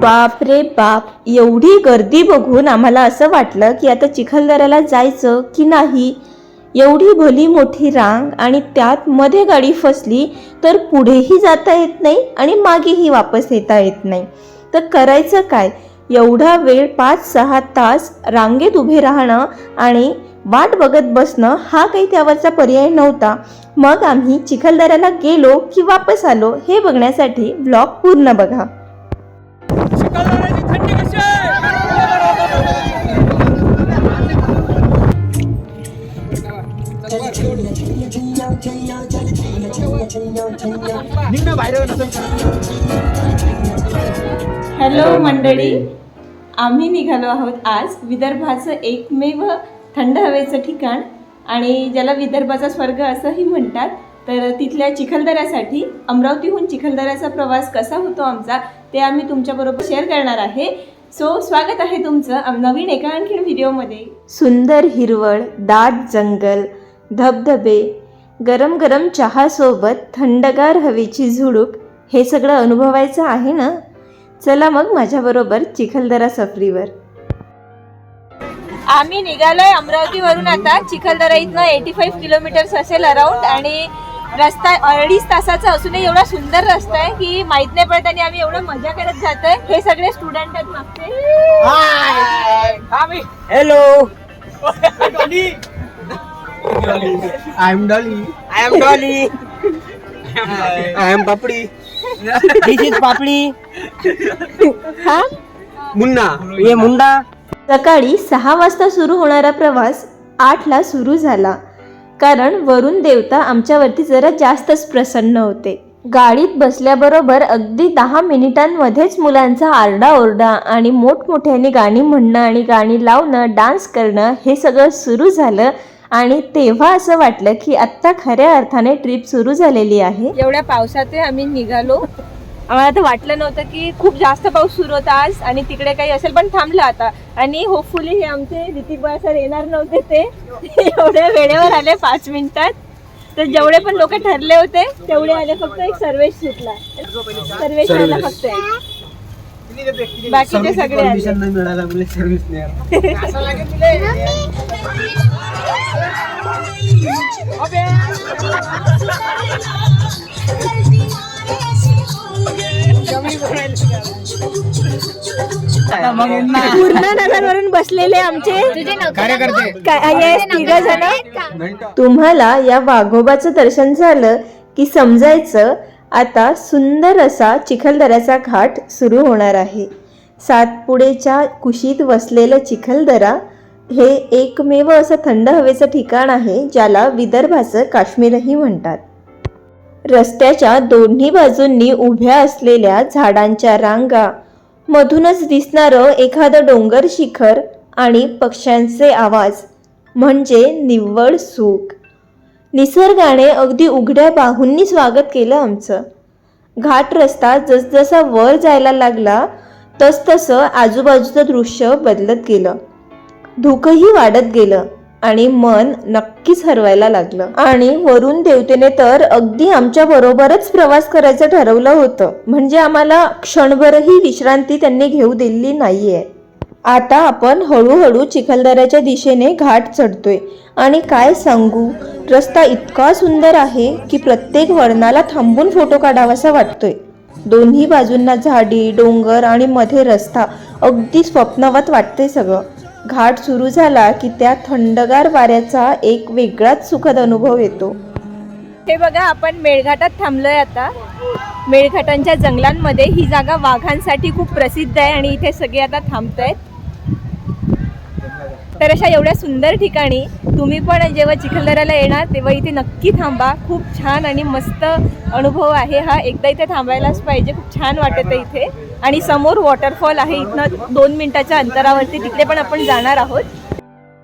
बाप रे बाप एवढी गर्दी बघून आम्हाला असं वाटलं की आता चिखलदऱ्याला जायचं की नाही? एवढी भली मोठी रांग आणि त्यात मध्ये गाडी फसली तर पुढेही जाता येत नाही आणि मागेही वापस येता येत नाही. तर करायचं काय? एवढा वेळ पाच सहा तास रांगेत उभे राहणं आणि वाट बघत बसणं हा काही त्यावरचा पर्याय नव्हता. मग आम्ही चिखलदऱ्याला गेलो की वापस आलो हे बघण्यासाठी ब्लॉग पूर्ण बघा. हॅलो मंडळी आम्ही निघालो आहोत आज विदर्भाचं एकमेव थंड हवेचं ठिकाण. आणि ज्याला विदर्भाचा स्वर्ग असंही म्हणतात तर तिथल्या चिखलदऱ्यासाठी अमरावतीहून चिखलदऱ्याचा प्रवास कसा होतो आमचा ते आम्ही तुमच्याबरोबर शेअर करणार आहे. सो स्वागत आहे तुमचं आम- नवीन एका आणखीन व्हिडिओमध्ये सुंदर हिरवळ दाट जंगल धबधबे गरम गरम चहासोबत थंडगार हवेची झुळूक हे सगळं अनुभवायचं आहे ना? चला मग माझ्याबरोबर चिखलदरा सफरीवर. आम्ही निघालोय अमरावतीवरून आता. चिखलदरा इथनं एटी फाईव्ह किलोमीटर्स असेल अराउंड आणि रस्ता अडीच तासाचा असूनही एवढा सुंदर रस्ता आहे की माहीत नाही पडत आणि आम्ही एवढं मजा करत जातोय. हे सगळे स्टुडंट आहेत मागचे. Hello I am Dolly I am Dolly I am Papdi this is Papdi हा? मुन्ना ये मुंडा सकाळी सहा वाजता सुरू होणारा प्रवास आठला सुरू झाला. कारण वरुण देवता आमच्यावरती जरा जास्तच प्रसन्न होते. गाडीत बसल्याबरोबर अगदी दहा मिनिटांमध्येच मुलांचा आरडाओरडा आणि मोठमोठ्याने गाणी म्हणणं आणि गाणी लावणं डान्स करणं हे सगळं सुरू झालं आणि तेव्हा असं वाटलं की आत्ता खऱ्या अर्थाने ट्रिप सुरू झालेली आहे. एवढ्या पावसात आम्ही निघालो. आम्हाला तर वाटलं नव्हतं की खूप जास्त पाऊस सुरू होता आज आणि तिकडे काही असेल पण थांबलं आता. आणि होपफुली हे आमचे ऋतिक सर येणार नव्हते ते. एवढ्या वेळेवर आले पाच मिनिटात. तर जेवढे पण लोक ठरले होते तेवढे आले फक्त एक सर्वेश सुटला. सर्वेश आला फक्त एक. बाकीचे सगळे आले. परमिशन नाही मिळाला म्हणजे सर्व्हिस नाही आला. पूर्ण नगरवरून बसलेले आमचे कार्यकर्ते तिघ जण? तुम्हाला या वाघोबाचं दर्शन झालं की समजायचं आता सुंदर असा चिखलदऱ्याचा घाट सुरू होणार आहे. सातपुडेच्या कुशीत वसलेलं चिखलदरा हे एकमेव असं थंड हवेचं ठिकाण आहे ज्याला विदर्भाचं काश्मीरही म्हणतात. रस्त्याच्या दोन्ही बाजूंनी उभ्या असलेल्या झाडांच्या रांगा. मधूनच दिसणारं एखादं डोंगर शिखर आणि पक्ष्यांचे आवाज म्हणजे निव्वळ सुख निसर्गाने अगदी उघड्या बाहूंनी स्वागत केलं आमचं. घाट रस्ता जसजसा वर जायला लागला तसतसं आजूबाजूचं दृश्य बदलत गेलं. धुकंही वाढत गेलं. आणि मन नक्कीच हरवायला लागलं. आणि वरून देवतेने तर अगदी आमच्या बरोबरच प्रवास करायचं ठरवलं होतं. म्हणजे आम्हाला क्षणभरही विश्रांती त्यांनी घेऊ दिली नाहीये. आता आपण हळूहळू चिखलदऱ्याच्या दिशेने घाट चढतोय. आणि काय सांगू? रस्ता इतका सुंदर आहे की प्रत्येक वळणाला थांबून फोटो काढावासा वाटतोय. दोन्ही बाजूंना झाडी डोंगर आणि मध्ये रस्ता अगदी स्वप्नवत वाटते सगळं. घाट सुरू झाला की त्या थंडगार वाऱ्याचा एक वेगळाच सुखद अनुभव येतो. हे बघा आपण मेळघाटात थांबलोय आता. मेळघाटांच्या जंगलांमध्ये ही जागा वाघांसाठी खूप प्रसिद्ध आहे आणि इथे सगळे आता थांबत आहेत तर अशा एवढ्या सुंदर ठिकाणी तुम्ही पण जेव्हा चिखलदऱ्याला येणार तेव्हा इथे नक्की थांबा. खूप छान आणि मस्त अनुभव आहे हा. एकदा इथे थांबायलाच पाहिजे. खूप छान वाटत आहे इथे. आणि समोर वॉटरफॉल आहे. इथनं दोन मिनिटाच्या अंतरावरती तिकडे पण आपण जाणार आहोत.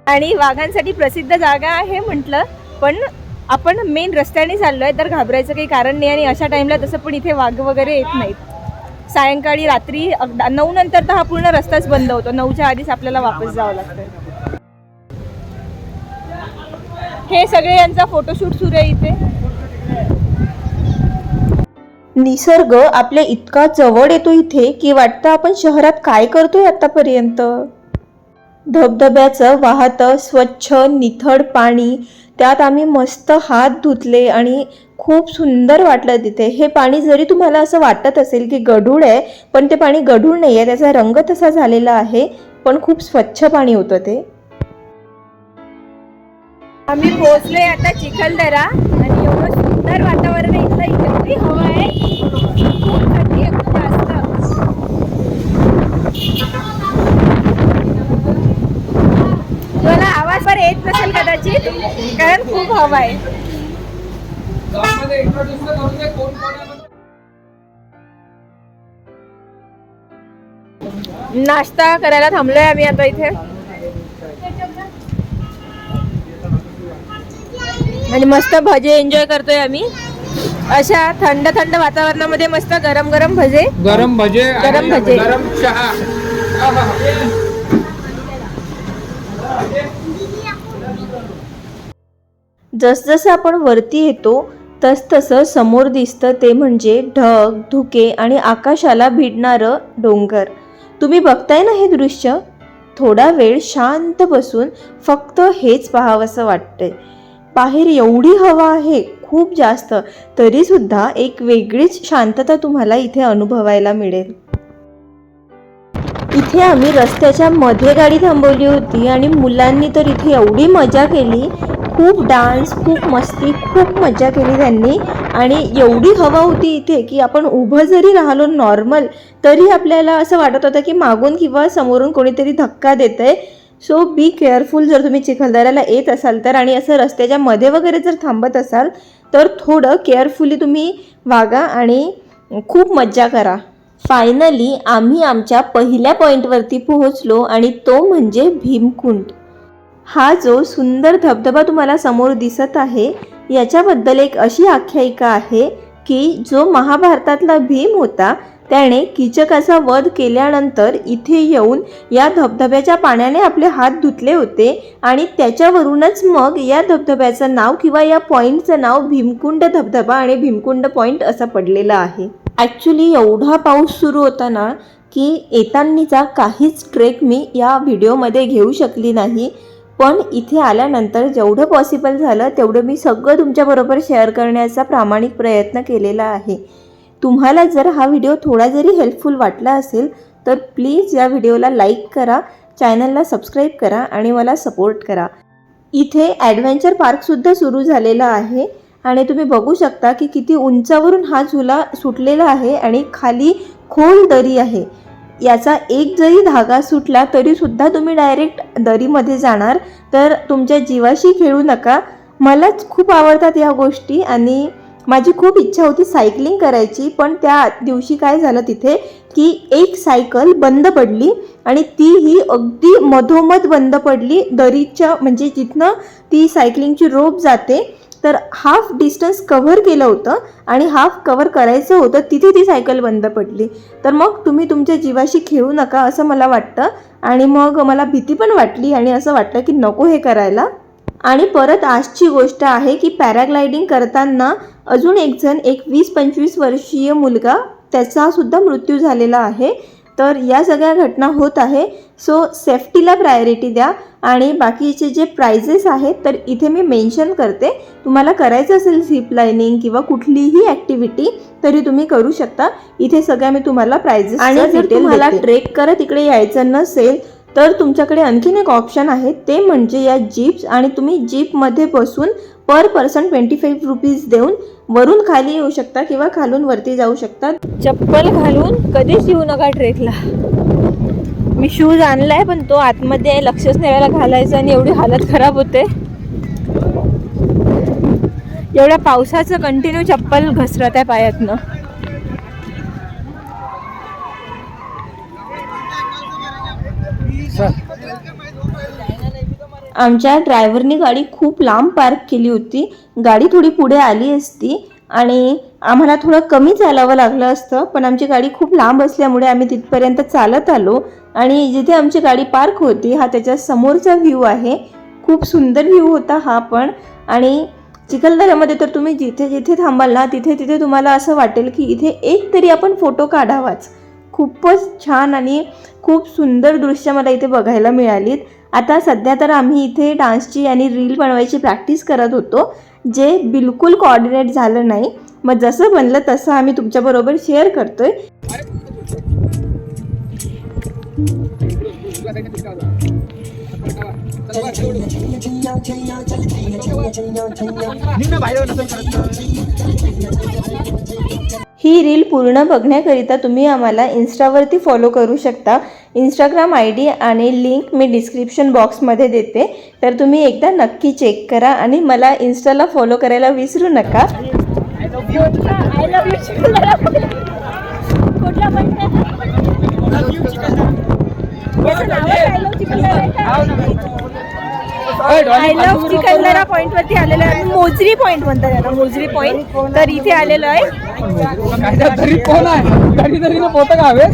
आणि वाघांसाठी प्रसिद्ध जागा आहे म्हटलं पण आपण मेन रस्त्याने चाललोय तर घाबरायचं काही कारण नाही आणि अशा टाइमला तसं पण इथे वाघ वगैरे येत नाहीत. सायंकाळी रात्री नऊ नंतर तर हा पूर्ण रस्ताच बंद होतो. नऊच्या आधीच आपल्याला वापस जावं लागतं. हे सगळे यांचा फोटोशूट सुरू आहे इथे. निसर्ग आपल्या इतका जवळ येतो इथे की वाटतं आपण शहरात काय करतोय आतापर्यंत? धबधब्याचं वाहतं स्वच्छ निथड पाणी त्यात आम्ही मस्त हात धुतले आणि खूप सुंदर वाटलं तिथे. हे पाणी जरी तुम्हाला असं वाटत असेल की गढूळ आहे पण ते पाणी गढूळ नाही आहे त्याचा रंग तसा झालेला आहे पण खूप स्वच्छ पाणी होतं ते. आम्ही पोहोचलोय आता चिखलदरा आणि एवढं सुंदर वातावरण इथलं. एवढी हवा आहे खूप थंडी जास्त आवाज पण येत नसेल कदाचित कारण खूप हवा आहे. नाश्ता करायला थांबलोय आम्ही आता इथे. आणि मस्त भजे एन्जॉय करतोय आम्ही. अशा थंड थंड वातावरणामध्ये मस्त गरम गरम भजे. गरम भजे गरम भजे. गरम चहा. जसजसं आपण वरती येतो तसतसं समोर दिसतं ते म्हणजे ढग धुके आणि आकाशाला भिडणारं डोंगर. तुम्ही बघताय ना हे दृश्य? थोडा वेळ शांत बसून फक्त हेच पाहावंसं वाटतंय. बाहेर एवढी हवा आहे खूप जास्त तरीसुद्धा एक वेगळीच शांतता तुम्हाला इथे अनुभवायला मिळेल. इथे आम्ही रस्त्याच्या मध्ये गाडी थांबवली होती आणि मुलांनी तर इथे एवढी मजा केली. खूप डान्स खूप मस्ती खूप मजा केली त्यांनी. आणि एवढी हवा होती इथे की आपण उभं जरी राहिलो नॉर्मल तरी आपल्याला असं वाटत होतं की मागून किंवा समोरून कोणीतरी धक्का देत आहे सो बी केअरफुल जर तुम्ही चिखलदऱ्याला येत असाल तर आणि असं रस्त्याच्या मध्ये वगैरे जर थांबत असाल तर थोडं केअरफुली तुम्ही वागा आणि खूप मज्जा करा. फायनली आम्ही आमच्या पहिल्या पॉईंटवरती पोहोचलो आणि तो म्हणजे भीमकुंड. हा जो सुंदर धबधबा तुम्हाला समोर दिसत आहे याच्याबद्दल एक अशी आख्यायिका आहे की जो महाभारतातला भीम होता त्याने कीचकाचा वध केल्यानंतर इथे येऊन या धबधब्याच्या पाण्याने आपले हात धुतले होते आणि त्याच्यावरूनच मग या धबधब्याचं नाव किंवा या पॉईंटचं नाव भीमकुंड धबधबा आणि भीमकुंड पॉईंट असं पडलेलं आहे. ॲक्च्युली एवढा पाऊस सुरू होता ना की येतानीचा काहीच ट्रेक मी या व्हिडिओमध्ये घेऊ शकली नाही. पण इथे आल्यानंतर जेवढं पॉसिबल झालं तेवढं मी सगळं तुमच्याबरोबर शेअर करण्याचा प्रामाणिक प्रयत्न केलेला आहे. तुम्हाला जर हा व्हिडिओ थोडा जरी हेल्पफुल वाटला असेल तर प्लीज या व्हिडिओला लाईक करा चॅनलला सबस्क्राईब करा आणि मला सपोर्ट करा. इथे ॲडव्हेंचर पार्कसुद्धा सुरू झालेला आहे आणि तुम्ही बघू शकता की किती उंचावरून हा झुला सुटलेला आहे आणि खाली खोल दरी आहे. याचा एक जरी धागा सुटला तरीसुद्धा तुम्ही डायरेक्ट दरीमध्ये जाणार. तर तुमच्या जीवाशी खेळू नका. मलाच खूप आवडतात या गोष्टी आणि माझी खूप इच्छा होती सायकलिंग करायची पण त्या दिवशी काय झालं तिथे की एक सायकल बंद पडली आणि ती ही अगदी मधोमध बंद पडली. दरीच्या म्हणजे जिथनं ती सायकलिंगची रोप जाते तर हाफ डिस्टन्स कव्हर केलं होतं आणि हाफ कव्हर करायचं होतं तिथे ती सायकल बंद पडली. तर मग तुम्ही तुमच्या जीवाशी खेळू नका असं मला वाटतं आणि मग मला भीती पण वाटली आणि असं वाटलं की नको हे करायला. आणि परत आजची गोष्ट आहे की पॅराग्लायडिंग करताना अजून एक जण एक वीस पंचवीस वर्षीय मुलगा त्याचा सुद्धा मृत्यू झालेला आहे. तर या सगळ्या घटना होत आहे. सो सेफ्टीला प्रायोरिटी द्या. आणि बाकीचे जे प्राइजेस आहेत तर इथे मी मेन्शन करते. तुम्हाला करायचं असेल झिप लाईनिंग किंवा कुठलीही ॲक्टिव्हिटी तरी तुम्ही करू शकता. इथे सगळ्या मी तुम्हाला प्राइजेस आणि जर तुम्हाला ट्रेक करत इकडे यायचं नसेल तर तुमच्याकडे आणखीन एक ऑप्शन आहे. ते म्हणजे या जीप्स आणि तुम्ही जीपमध्ये बसून per person twenty five rupees देऊन वरून खाली येऊ शकता किंवा खालून वरती जाऊ शकता. चप्पल घालून कधीच येऊ नका ट्रेकला मी शूज आणलाय पण तो आतमध्ये आहे. लक्षच नाही घालायचा घालायचं आणि एवढी हालत खराब होते. एवढ्या पावसाचं कंटिन्यू चप्पल घसरत आहे पायातनं. आमच्या ड्रायव्हरनी गाडी खूप लांब पार्क केली होती. गाडी थोडी पुढे आली असती आणि आम्हाला थोडं कमी चालावं लागलं असतं पण आमची गाडी खूप लांब असल्यामुळे आम्ही तिथपर्यंत चालत आलो आणि जिथे आमची गाडी पार्क होती हा त्याच्या समोरचा व्ह्यू आहे. खूप सुंदर व्ह्यू होता हा पण आणि चिखलदऱ्यामध्ये तर तुम्ही जिथे जिथे थांबाल ना तिथे तिथे तुम्हाला असं वाटेल की इथे एक तरी आपण फोटो काढावाच. खूपच छान आणि खूप सुंदर दृश्य मला इथे बघायला मिळालीत. आता सध्या तर आम्ही इथे डान्सची आणि रील बनवायची प्रॅक्टिस करत होतो जे बिलकुल कोऑर्डिनेट झालं नाही. मग जसं बनलं तसं आम्ही तुमच्याबरोबर शेअर करतोय. ही रील पूर्ण बघण्याकरिता तुम्ही आम्हाला इन्स्टावरती फॉलो करू शकता इंस्टाग्राम आय डी आणि लिंक मी डिस्क्रिप्शन बॉक्समध्ये देते तर तुम्ही एकदा नक्की चेक करा आणि मला इन्स्टाला फॉलो करायला विसरू नका कुठला आय लव्ह चिखलदरा पॉइंट वरती आलेलो आहे. मोजरी पॉइंट म्हणतात याला मोजरी पॉइंट तर इथे आलेलो आहे. तरी कोण आहे? तरी तरी पोत का हवे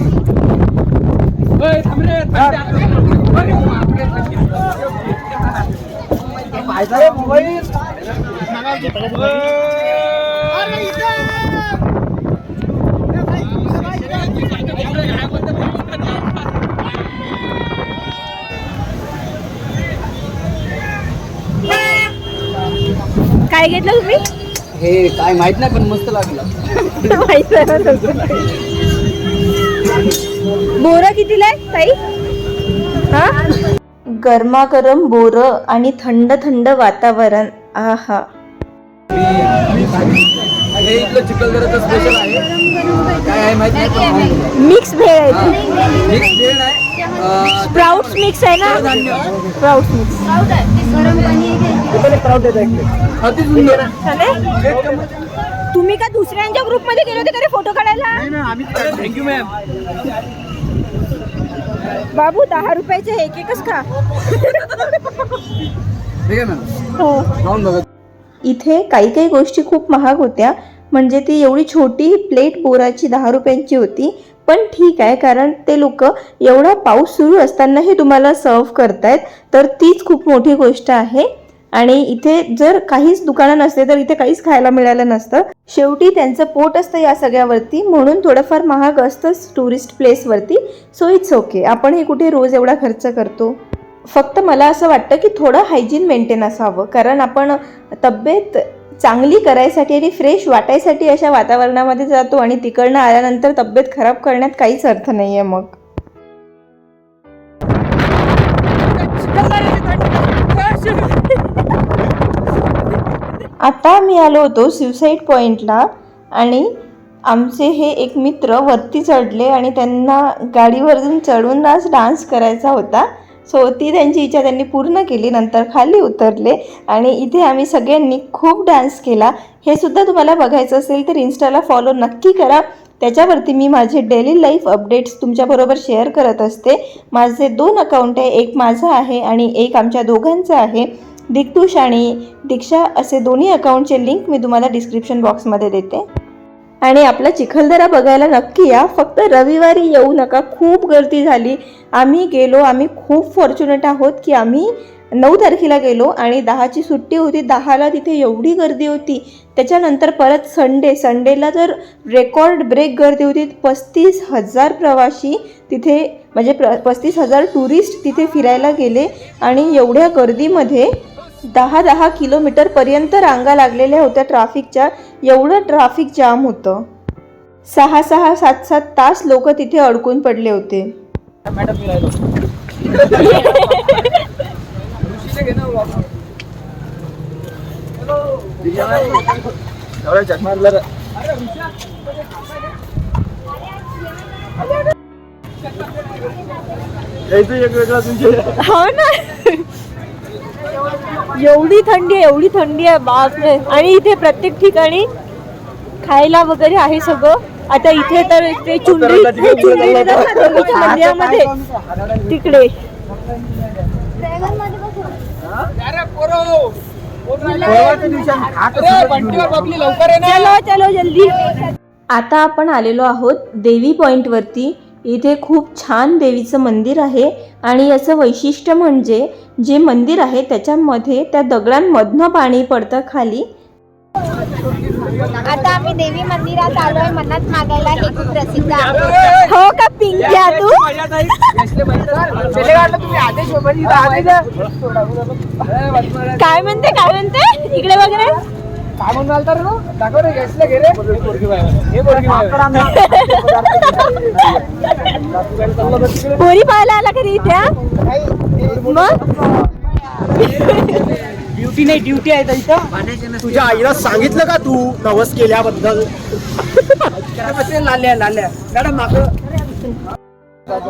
काय घेतलं तुम्ही? हे काय माहीत नाही पण मस्त लागलं. माहीत. बोरं कितीला आहे ताई? हा? गरमागरम बोरं आणि थंड थंड वातावरण. आहा. हे इथलं चिखलदऱ्याचं स्पेशल आहे. काय आहे माहीत नाही पण खाऊन बघा. मिक्स भेळ आहे ती. मिक्स भेळ आहे. अं, स्प्राउट्स मिक्स आहे ना. स्प्राउट्स मिक्स अति सुंदर. तुम्ही का दुसऱ्यांच्या ग्रुपमध्ये गेले होते का फोटो काढायला? थँक्यू मॅम बाबू दहा रुपयाचे एक एकच खा. ठीक आहे मॅम हो. इथे काही काही गोष्टी खूप महाग होत्या. म्हणजे ती एवढी छोटी प्लेट बोराची दहा रुपयांची होती. पण ठीक आहे कारण ते लोक एवढा पाऊस सुरू असतानाही तुम्हाला सर्व करतायत. तर तीच खूप मोठी गोष्ट आहे. आणि इथे जर काहीच दुकानं नसते तर इथे काहीच खायला मिळालं नसतं. शेवटी त्यांचं पोट असतं या सगळ्यावरती. म्हणून थोडंफार महाग असतंच टुरिस्ट प्लेसवरती सो इट्स ओके आपण हे कुठे रोज एवढा खर्च करतो? फक्त मला असं वाटतं की थोडं हायजीन मेंटेन असावं. कारण आपण तब्येत चांगली करायसाठी आणि फ्रेश वाटायसाठी अशा वातावरणामध्ये जातो आणि तिकडनं आल्यानंतर तब्येत खराब करण्यात काहीच अर्थ नाही आहे मग. आता आम्ही आलो होतो सुसाईड पॉईंटला आणि आमचे हे एक मित्र वरती चढले आणि त्यांना गाडीवरून चढून आज डान्स करायचा होता. सो ती त्यांची इच्छा त्यांनी पूर्ण केली नंतर खाली उतरले आणि इथे आम्ही सगळ्यांनी खूप डान्स केला. हे सुद्धा तुम्हाला बघायचं असेल तर इन्स्टाला फॉलो नक्की करा. त्याच्यावरती मी माझे डेली लाईफ अपडेट्स तुमच्याबरोबर शेअर करत असते. माझे दोन अकाउंट आहे एक माझं आहे आणि एक आमच्या दोघांचं आहे. दिग्तुष आणि दीक्षा असे दोन्ही अकाउंटचे लिंक मी तुम्हाला डिस्क्रिप्शन बॉक्समध्ये देते. आणि आपला चिखलदरा बघायला नक्की या. फक्त रविवारी येऊ नका. खूप गर्दी झाली. आम्ही गेलो. आम्ही खूप फॉर्च्युनेट आहोत की आम्ही नऊ तारखेला गेलो आणि दहाची सुट्टी होती. दहाला तिथे एवढी गर्दी होती. त्याच्यानंतर परत संडे संडेला तर रेकॉर्ड ब्रेक गर्दी होती पस्तीस हजार प्रवासी तिथे म्हणजे प्र पस्तीस हजार टुरिस्ट तिथे फिरायला गेले आणि एवढ्या गर्दीमध्ये दहा दहा किलोमीटरपर्यंत रांगा लागलेल्या होत्या ट्राफिकच्या एवढं ट्राफिक जाम होतं. सहा सहा सात सात तास लोक तिथे अडकून पडले होते. मॅडम मी राहिलो ऋषीने घे ना वापस. एवढ्या चष्मा आणला रे. यायचं एक वेगळा तुमचे हो ना एवढी थंडी आहे एवढी थंडी आहे बापरे. आणि इथे प्रत्येक ठिकाणी खायला वगैरे आहे सगळं. आता इथे तर ते देवीच्या मंदिरामध्ये तिकडे. आता आपण आलेलो आहोत देवी पॉईंटवरती इथे खूप छान देवीचं मंदिर आहे आणि याचं वैशिष्ट्य म्हणजे जे मंदिर आहे त्याच्यामध्ये त्या दगडांमधनं पाणी पडतं खाली. आता आम्ही देवी मंदिरात आलोय मन्नत मागायला हे खूप प्रसिद्ध आहे. हो का पिंक्या तू काय म्हणते काय म्हणते? इकडे वगैरे काय म्हणून आलता रे तो? दाखव रे गॅसला घे रे. हे पोरगी पोरी पाहायला आला कधी इथे हा? मग? ड्युटी नाही ड्युटी आहे इथं. तुझ्या आईला सांगितलं का तू नवस केल्याबद्दल? लाल्या लाल्या? मॅडम मागं. है।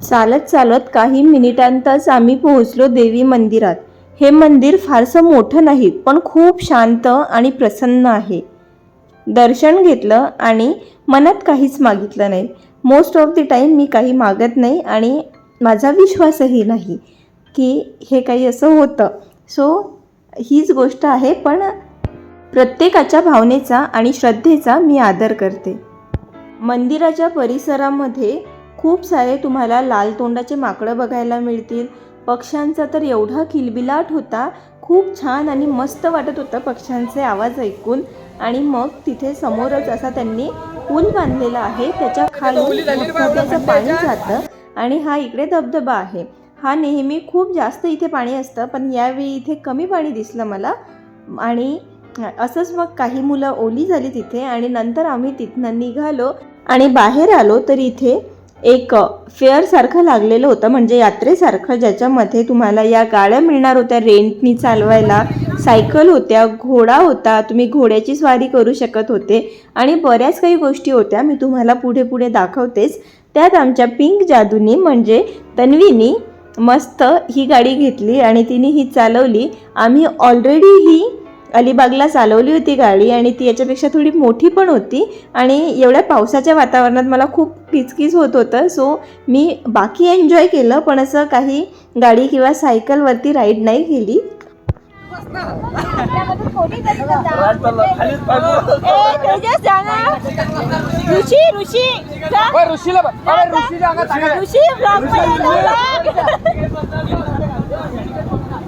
चालत चालत काही मिनिटांतच आम्ही पोहोचलो देवी मंदिरात. हे मंदिर फारसं मोठं नाही पण खूप शांत आणि प्रसन्न आहे. दर्शन घेतलं आणि मनात काहीच मागितलं नाही. मोस्ट ऑफ द टाईम मी काही मागत नाही आणि माझा विश्वासही नाही की हे काही असं होतं. सो हीच गोष्ट आहे पण प्रत्येकाच्या भावनेचा आणि श्रद्धेचा मी आदर करते. मंदिराच्या परिसरामध्ये खूप सारे तुम्हाला लाल तोंडाचे माकडं बघायला मिळतील. पक्ष्यांचा तर एवढा किलबिलाट होता खूप छान आणि मस्त वाटत होतं पक्ष्यांचे आवाज ऐकून. आणि मग तिथे समोरच असा त्यांनी पूल बांधलेला आहे. त्याच्याखाली धबधब्याचं पाणी जातं आणि हा इकडे धबधबा आहे. हा नेहमी खूप जास्त इथे पाणी असतं पण यावेळी इथे कमी पाणी दिसलं मला. आणि असंच मग काही मुलं ओली झाली तिथे आणि नंतर आम्ही तिथनं निघालो आणि बाहेर आलो तर इथे एक फेअरसारखं लागलेलं होतं. म्हणजे यात्रेसारखं ज्याच्यामध्ये तुम्हाला या गाड्या मिळणार होत्या. रेंटनी चालवायला सायकल होत्या घोडा होता. तुम्ही घोड्याची स्वारी करू शकत होते. आणि बऱ्याच काही गोष्टी होत्या. मी तुम्हाला पुढे पुढे दाखवतेच. त्यात आमच्या पिंक जादूनी म्हणजे तन्वीनी मस्त ही गाडी घेतली आणि तिने ही चालवली. आम्ही ऑलरेडी ही अलिबागला चालवली होती गाडी आणि ती याच्यापेक्षा थोडी मोठी पण होती आणि एवढ्या पावसाच्या वातावरणात मला खूप किचकिच होत होतं. सो मी बाकी एन्जॉय केलं पण असं काही गाडी किंवा सायकलवरती राईड नाही केली.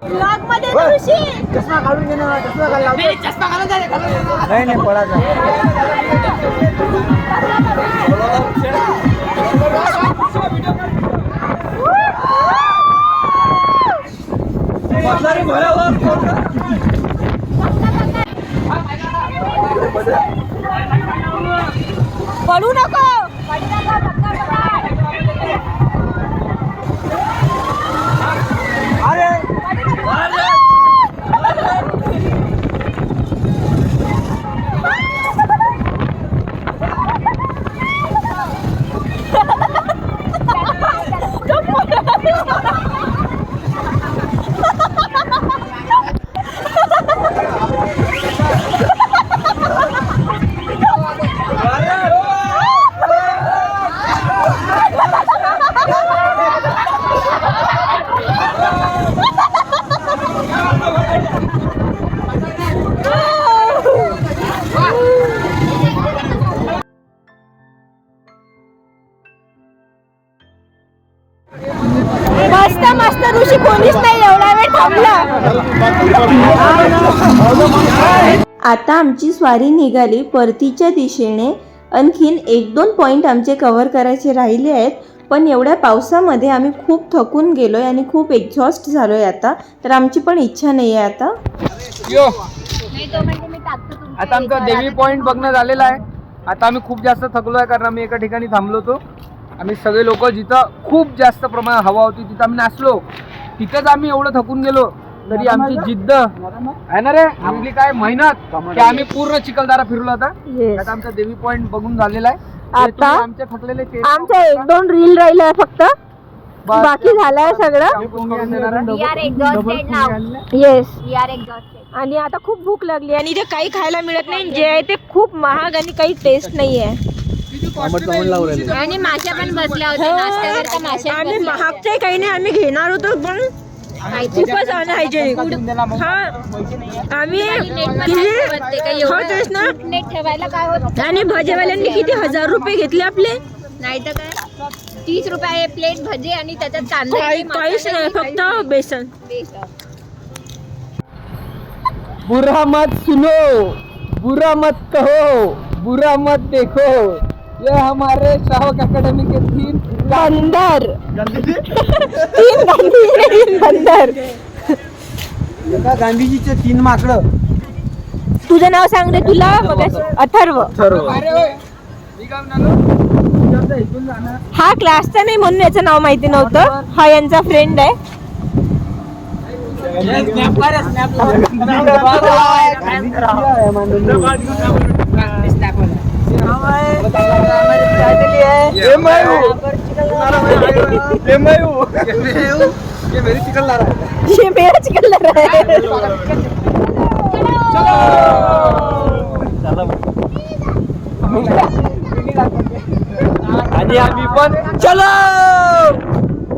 ए तेजस जा ना ऋषी ऋषी जा. ओय, ऋषीला बघ. ओय, ऋषीच्या अंगात सांगा. ऋषी ब्लॉगमध्ये ब्लॉगमध्ये ना, ऋषी नाही नाही पळाचा पडू नको आमची स्वारी निघाली परतीच्या दिशेने. आणखीन एक दोन पॉईंट आमचे कव्हर करायचे राहिले आहेत. पण एवढ्या पावसामध्ये आम्ही खूप थकून गेलोय आणि खूप एक्झॉस्ट झालोय आता. तर आमची पण इच्छा नाही आहे आता. यो. नाही तो म्हणजे मी टाकतो तुमच्या आता आमचा. देवी पॉइंट बघणं झालेला आहे. आता आम्ही खूप जास्त थकलो आहे कारण आम्ही एका ठिकाणी थांबलो होतो. आम्ही सगळे लोक जिथं खूप जास्त प्रमाणात हवा होती तिथं आम्ही नाचलो. तिथंच आम्ही एवढं थकून गेलो. तरी आमची जिद्द आहे ना रे? आपली काय मेहनत? की आम्ही पूर्ण चिखलदारा फिरलो आता. Yes. आता आमचा देवी पॉइंट बघून झालेला आहे. ते आता आमचे थकलेले चेहरे आमच्या एक दोन रील राहिल्या फक्त. बस. बाकी झालंय सगळं. मी पूर्ण करून देणार आहे. We are exhausted now. Yes We are exhausted. आणि आता खूप भूक लागली आणि इथे काही खायला मिळत नाही. जे आहे ते खूप महाग आणि काही टेस्ट नाही आहे आणि माश्या पण बसल्या होत्या माश्या आम्ही महागचे काही नाही. आम्ही घेणार होतो पण खूपच अनहायजेनिक हा. आम्ही किती? हो तेच ना. नेट ठेवायला काय होत आणि भाजीवाल्यांनी किती हजार रुपये घेतले आपले? नाही तर काय? तीस रुपये प्लेट भजी आणि त्याच्यात कांदा काही काहीच नाही फक्त बेसन. बुरा मत सुनो. बुरा मत कहो. बुरा मत देखो. ये हमारे शाहक अकेडमी के तीन बंदर. तीन गांधी एका गांधीजीचे तीन माकडं. तुझं नाव सांग रे तुला बघा अथर्व. हा क्लासचा नाही म्हणून याचं नाव माहिती नव्हतं. हा यांचा फ्रेंड आहे. ये मेरी चिकन ला रहा है। ये मेरा चिकन लग रहा है। आणि आम्ही पण चलो!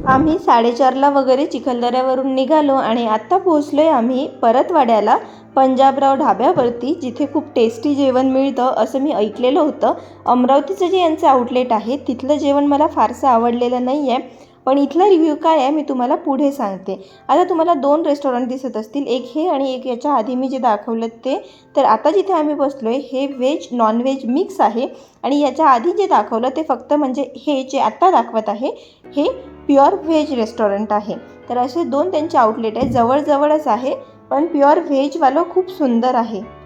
आम्ही साडेचारला वगैरे चिखलदऱ्यावरून निघालो आणि आत्ता पोहोचलोय आम्ही परतवाड्याला पंजाबराव ढाब्यावरती जिथे खूप टेस्टी जेवण मिळतं असं मी ऐकलेलं होतं. अमरावतीचं जे यांचं आउटलेट आहे तिथलं जेवण मला फारसं आवडलेलं नाही आहे पण इथला रिव्ह्यू काय आहे मी तुम्हाला पुढे सांगते. आता तुम्हाला दोन रेस्टॉरंट दिसत असतील एक हे आणि एक याच्या आधी मी जे दाखवलं ते. तर आता जिथे आम्ही बसलो आहे हे व्हेज नॉनव्हेज मिक्स आहे. आणि याच्या आधी जे दाखवलं ते फक्त म्हणजे हे जे आत्ता दाखवत आहे हे प्युअर व्हेज रेस्टॉरंट आहे. तर असे दोन त्यांचे आउटलेट आहे जवळजवळच आहे पण प्युअर व्हेजवालं खूप सुंदर आहे.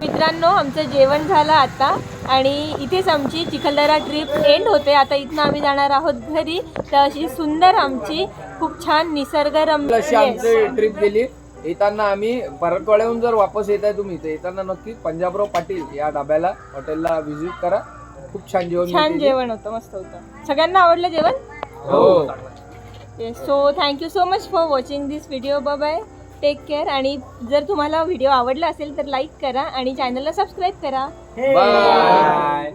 मित्रांनो आमचं जेवण झालं आता आणि इथेच आमची चिखलदरा ट्रिप एंड होते. आता इथनं आम्ही जाणार आहोत घरी. तर अशी सुंदर आमची खूप छान निसर्गरम्य अशी आमची ट्रिप गेली. येताना आम्ही परतवाड्याहून जर वापस येत आहे तुम्ही तर येताना नक्की पंजाबराव पाटील या ढाब्याला हॉटेलला व्हिजिट करा. खूप छान जेवण छान. जेवण होतं मस्त होतं. सगळ्यांना आवडलं जेवण? हो. So thank you so much for watching this video bye take care आणि जर तुम्हाला व्हिडिओ आवडला असेल तर लाईक करा आणि चॅनलला सबस्क्राईब करा. बाय